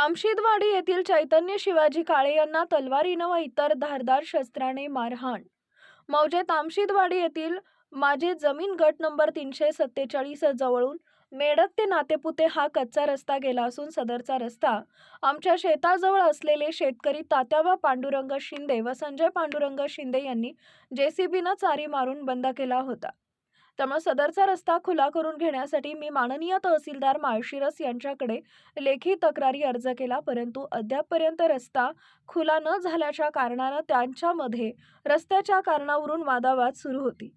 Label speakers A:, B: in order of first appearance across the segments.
A: तामशिदवाडी येथील चैतन्य शिवाजी काळे यांना तलवारीनं व इतर धारदार शस्त्राने मारहाण. मौजे तामशिदवाडी येथील माझे जमीन गट नंबर तीनशे सत्तेचाळीस जवळून मेडक ते नातेपुते हा कच्चा रस्ता गेला असून सदरचा रस्ता आमच्या शेताजवळ असलेले शेतकरी तात्याबा पांडुरंग शिंदे व संजय पांडुरंग शिंदे यांनी जेसीबीनं चारी मारून बंद केला होता. त्यामुळे सदरचा रस्ता खुला करून घेण्यासाठी मी माननीय तहसीलदार माळशिरस यांच्याकडे लेखी तक्रारी अर्ज केला परंतु अद्यापपर्यंत रस्ता खुला न झाल्याच्या कारणानं त्यांच्यामध्ये रस्त्याच्या कारणावरून वादावाद सुरू होती.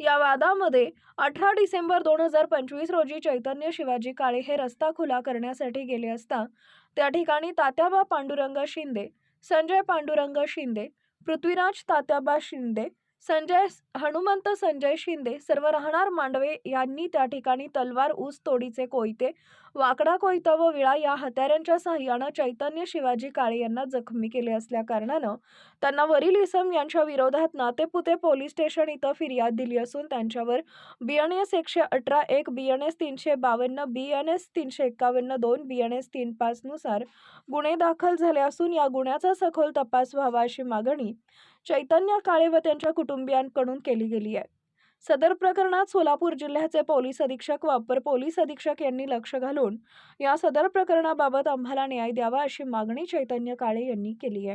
A: या वादामध्ये अठरा डिसेंबर दोन हजार पंचवीस रोजी चैतन्य शिवाजी काळे हे रस्ता खुला करण्यासाठी गेले असता त्या ठिकाणी तात्याबा पांडुरंग शिंदे संजय पांडुरंग शिंदे पृथ्वीराज तात्याबा शिंदे संजय हनुमंत संजय शिंदे सर्व राहणार मांडवे यांनी त्या ठिकाणी तलवार ऊस तोडीचे कोयते वाकडा कोयता व विळा या हत्याऱ्यांच्या सहाय्यानं चैतन्य शिवाजी काळे यांना जखमी केले असल्या कारणानं त्यांना वरील इसम यांच्या विरोधात नातेपुते पोलीस स्टेशन इथं फिर्याद दिली असून त्यांच्यावर बी एन एस एकशे अठरा एक बी एन एस तीनशे बावन्न बी एन एस तीनशे एक्कावन्न दोन बी एन एस तीन पाच नुसार गुन्हे दाखल झाले असून या गुन्ह्याचा सखोल तपास व्हावा अशी मागणी चैतन्य काळे व त्यांच्या कुटुंबियांकडून केली गेली आहे. सदर प्रकरणात सोलापूर जिल्ह्याचे पोलीस अधीक्षक व पोलीस अधीक्षक यांनी लक्ष घालून या सदर प्रकरणाबाबत आम्हाला न्याय द्यावा अशी मागणी चैतन्य काळे यांनी केली आहे.